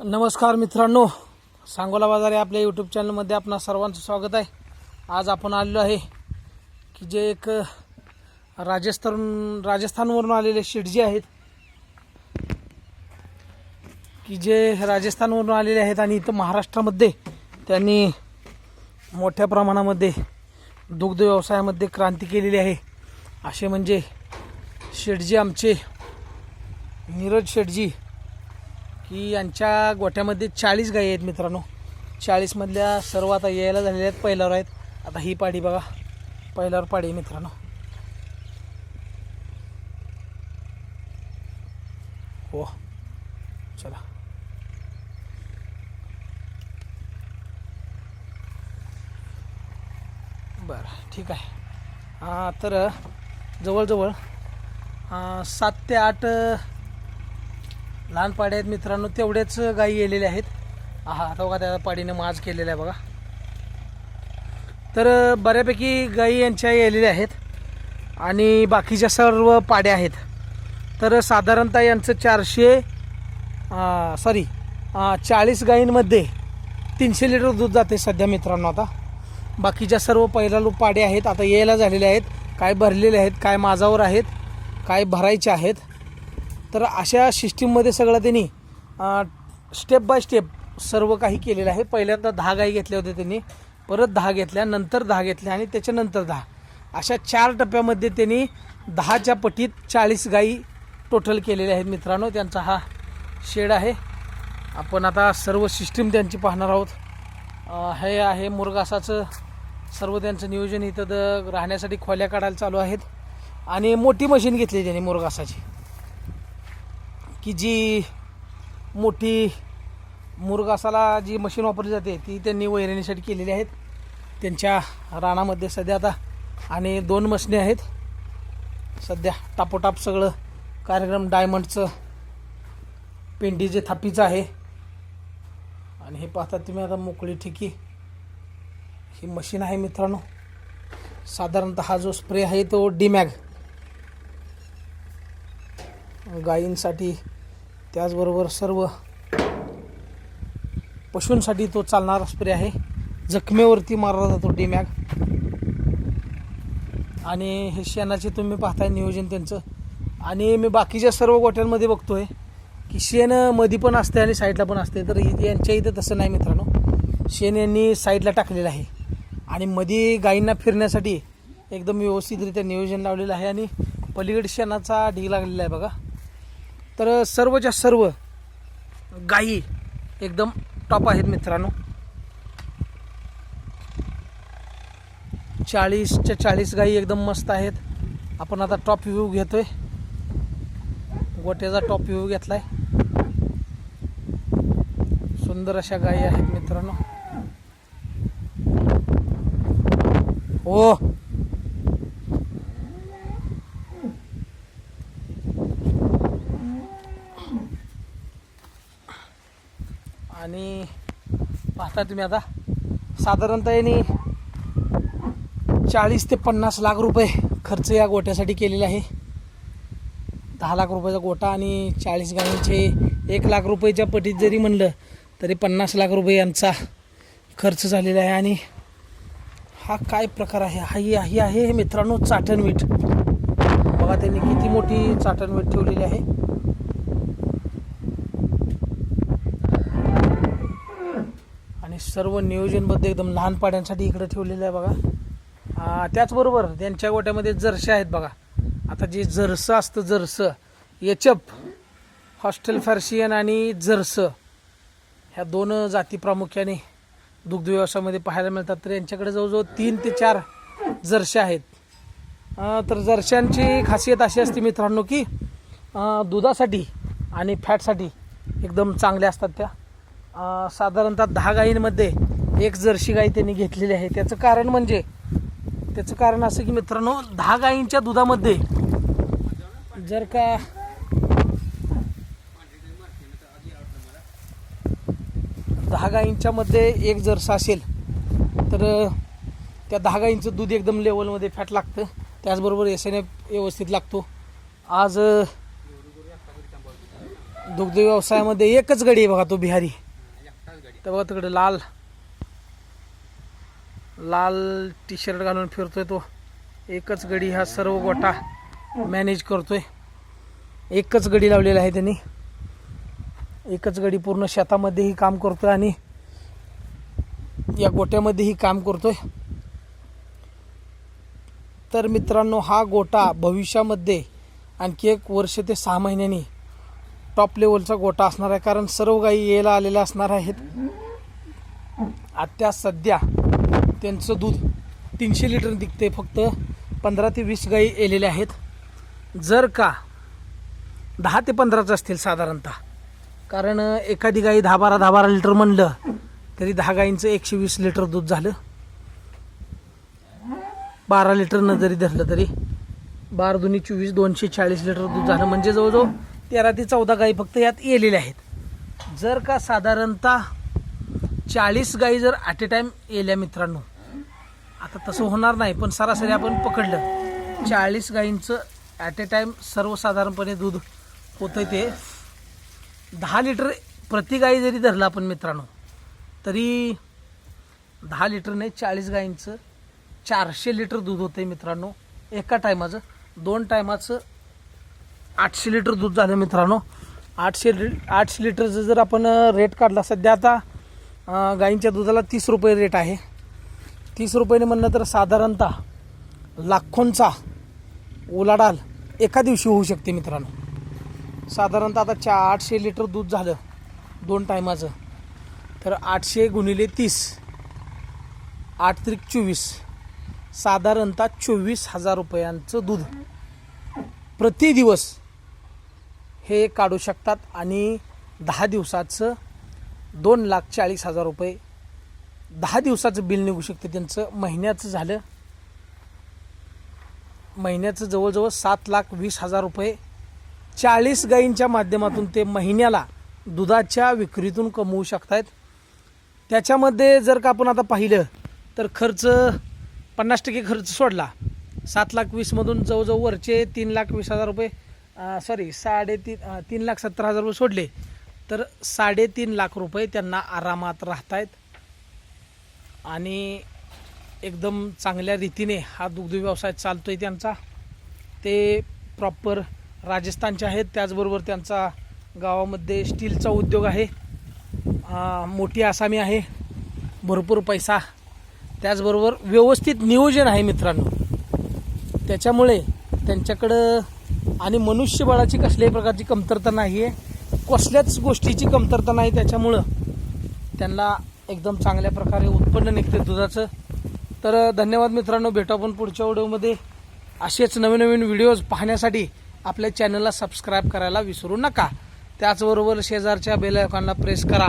नमस्कार मित्रांनो सांगोला बाजार या आपल्या यूट्यूब चॅनलमध्ये आपणा सर्वांचं स्वागत आहे. आज आपण आलेलो आहे की जे एक राजस्थान राजस्थानवरून आलेले शेटजी आहेत. की जे राजस्थानवरून आलेले आहेत आणि इथं महाराष्ट्रामध्ये त्यांनी मोठ्या प्रमाणामध्ये दुग्ध व्यवसायामध्ये क्रांती केलेली आहे. असे म्हणजे शेटजी आमचे नीरज शेटजी की यांच्या गोठ्यामध्ये चाळीस गायी आहेत मित्रांनो. चाळीसमधल्या सर्व आता यायला झालेल्या आहेत पहिल्यावर आहेत. आता ही पाडी बघा. पहिल्यावर पाडी मित्रांनो. हो. चला. बरं ठीक आहे. तर जवळजवळ सात ते आठ लहान पाड्या आहेत मित्रांनो तेवढेच गायी येलेल्या आहेत. हा आता बघा त्या पाडीने माज केलेला आहे बघा. तर बऱ्यापैकी गायी यांच्या येलेल्या आहेत. आणि बाकीच्या सर्व पाड्या आहेत. तर साधारणतः यांचं चारशे सॉरी चाळीस गायींमध्ये तीनशे लिटर दूध जाते सध्या मित्रांनो आता. बाकीच्या सर्व पहिला लोक पाडे आहेत. आता यायला झालेले आहेत. काय भरलेले आहेत काय माझावर आहेत काय भरायचे आहेत. तर अशा सिस्टीममध्ये सगळं त्यांनी स्टेप बाय स्टेप सर्व काही केलेलं आहे. पहिल्यांदा दहा गाई घेतल्या होत्या त्यांनी परत दहा घेतल्या नंतर दहा घेतल्या आणि त्याच्यानंतर दहा. अशा चार टप्प्यामध्ये त्यांनी दहाच्या पटीत चाळीस गाई टोटल केलेल्या आहेत मित्रांनो. त्यांचा हा शेड आहे. आपण आता सर्व सिस्टीम त्यांची पाहणार आहोत. हे आहे मुरगासाचं सर्व त्यांचं नियोजन इथं राहण्यासाठी खोल्या काढायला चालू आहेत. आणि मोठी मशीन घेतली त्यांनी मुरगासाची. की जी मोठी मुरगासाला जी मशीन वापरली जाते ती त्यांनी वैरणीसाठी केलेली आहेत. त्यांच्या रानामध्ये सध्या आता आणि दोन मशनी आहेत. सध्या टापोटाप सगळं कार्यक्रम डायमंडचं पेंडी जे थापीचं आहे. आणि हे पाहता तुम्ही आता मोकळी ठिकी. ही मशीन आहे मित्रांनो. साधारणतः हा जो स्प्रे आहे तो डीमॅग गायींसाठी त्याचबरोबर सर्व पशूंसाठी तो चालणारा स्प्रे आहे. जखमेवरती मारला जातो डीमॅग आणि हे शेणाचे तुम्ही पाहताय नियोजन त्यांचं. आणि मी बाकीच्या सर्व गोट्यांमध्ये बघतोय की शेणमध्ये पण असते आणि साईडला पण असते. तर यांच्या इथं तसं नाही मित्रांनो. शेण यांनी साईडला टाकलेलं आहे. आणि मध्ये गायींना फिरण्यासाठी एकदम व्यवस्थितरित्या नियोजन लावलेलं आहे. आणि पलीकडे शेणाचा ढीग लागलेला आहे बघा. तर सर्वच्या सर्व गायी एकदम टॉप आहेत मित्रांनो. चाळीसच्या चाळीस गायी एकदम मस्त आहेत. आपण आता टॉप व्ह्यू घेतोय. गोट्याचा टॉप व्ह्यू घेतलाय. सुंदर अशा गायी आहेत मित्रांनो. हो आणि बघता तुम्ही आता. साधारणतः यांनी चाळीस ते पन्नास लाख रुपये खर्च या गोट्यासाठी केलेला आहे. दहा लाख रुपयाचा गोटा आणि चाळीस गाण्यांचे एक लाख रुपयेच्या पटीत जरी म्हणलं तरी पन्नास लाख रुपये यांचा खर्च झालेला आहे. आणि हा काय प्रकार आहे? हा ही ही आहे मित्रांनो चाटणवीट बघा त्यांनी किती मोठी चाटणवीट ठेवलेली आहे आणि सर्व नियोजनबद्ध एकदम लहान पाड्यांसाठी इकडे ठेवलेलं आहे बघा. त्याचबरोबर त्यांच्या गोट्यामध्ये जर्शी आहेत बघा. आता जे जर्सं असतं जर्सं एचप हॉस्टेल फॅर्शियन आणि जर्सं ह्या दोन जाती प्रामुख्याने दुग्ध व्यवसायामध्ये पाहायला मिळतात. तर यांच्याकडे जवळजवळ तीन ते चार जर्शा आहेत. तर जर्शांची खासियत अशी असते मित्रांनो की दुधासाठी आणि फॅटसाठी एकदम चांगल्या असतात त्या. साधारणतः दहा गायींमध्ये एक जर्शी गाई त्यांनी घेतलेली आहे. त्याचं कारण म्हणजे त्याचं कारण असं की मित्रांनो दहा गायींच्या दुधामध्ये जर का दहा गायींच्या मध्ये एक जर्सा असेल तर त्या दहा गायींचं दूध एकदम लेवलमध्ये फॅट लागतं. त्याचबरोबर एस एन एफ व्यवस्थित लागतो. आज दुग्ध व्यवसायामध्ये एकच गडी आहे बघा तो बिहारी. तर बघा तिकडे लाल लाल टी शर्ट घालून फिरतोय तो. एकच गडी हा सर्व गोटा मॅनेज करतोय. एकच गडी लावलेला आहे त्यांनी. एकच गडी पूर्ण शेतामध्येही काम करतोय आणि या गोट्यामध्येही काम करतोय. तर मित्रांनो हा गोटा भविष्यामध्ये आणखी एक वर्ष ते सहा महिन्यांनी टॉप लेवलचा गोटा असणार आहे कारण सर्व गायी यायला आलेल्या असणार आहेत. आत्ता सध्या त्यांचं दूध तीनशे लिटर निघते फक्त पंधरा ते वीस गायी येलेल्या आहेत. जर का दहा ते पंधराच असतील साधारणतः. कारण एखादी गाई दहा बारा दहा बारा लिटर म्हणलं तरी दहा गायींचं एकशे वीस लिटर दूध झालं. बारा लिटरनं जरी धरलं तरी बारा दोन्ही चोवीस दोनशे चाळीस लिटर दूध झालं. म्हणजे जवळजवळ तेरा ते चौदा गाई फक्त यात येलेल्या आहेत. जर का साधारणतः चाळीस गाई जर ॲट ए टाईम येल्या मित्रांनो आता तसं होणार नाही पण सरासरी आपण पकडलं. चाळीस गाईंचं ॲट ए टाईम सर्वसाधारणपणे दूध होतं ते दहा लिटर प्रति गाई जरी धरला आपण मित्रांनो तरी दहा लिटर नाही चाळीस गाईंचं चारशे लिटर दूध होतं मित्रांनो. एका टायमाचं दोन टायमाचं आठशे लिटर दूध झालं मित्रांनो. आठशे लि आठशे लिटरचं जर आपण रेट काढला सध्या आता गाईंच्या दुधाला तीस रुपये रेट आहे. तीस रुपयाने म्हणलं तर साधारणतः लाखोंचा उलाढाल एका दिवशी होऊ शकते मित्रांनो. साधारणतः आता चा आठशे लिटर दूध झालं दोन टायमाचं. तर आठशे गुणिले तीस आठ त्रिक चोवीस साधारणतः चोवीस हजार रुपयांचं दूध. प्रति दिवस हे काढू शकतात आणि दहा दिवसाचं दोन लाख चाळीस हजार रुपये दहा दिवसाचं बिल निघू शकते त्यांचं. महिन्याचं झालं. महिन्याचं जवळजवळ सात लाख वीस हजार रुपये. चाळीस गायींच्या माध्यमातून ते महिन्याला दुधाच्या विक्रीतून कमवू शकतायत. त्याच्यामध्ये जर का आपण आता पाहिलं तर खर्च पन्नास टक्के खर्च सोडला. सात लाख वीसमधून जवळजवळ वरचे तीन लाख वीस हजार रुपये. सॉरी साडेतीन तीन लाख सत्तर हजार रुपये सोडले. तर साडेतीन लाख रुपये त्यांना आरामात राहत आहेत आणि एकदम चांगल्या रीतीने हा दुग्ध व्यवसाय चालतो आहे त्यांचा. ते प्रॉपर राजस्थानचे आहेत. त्याचबरोबर त्यांचा गावामध्ये स्टीलचा उद्योग आहे. मोठी आसामी आहे. भरपूर पैसा. त्याचबरोबर व्यवस्थित नियोजन आहे मित्रांनो. त्याच्यामुळे त्यांच्याकडं आणि मनुष्यबळाची कसल्याही प्रकारची कमतरता नाही आहे कसल्याच गोष्टीची कमतरता नाही त्याच्यामुळं त्यांना एकदम चांगल्या प्रकारे उत्पन्न निघते दुधाचं. तर धन्यवाद मित्रांनो भेटू आपण पुढच्या व्हिडिओमध्ये. असेच नवीन नवीन व्हिडिओज पाहण्यासाठी आपल्या चॅनलला सबस्क्राईब करायला विसरू नका. त्याचबरोबर शेजारच्या बेल प्रेस करा.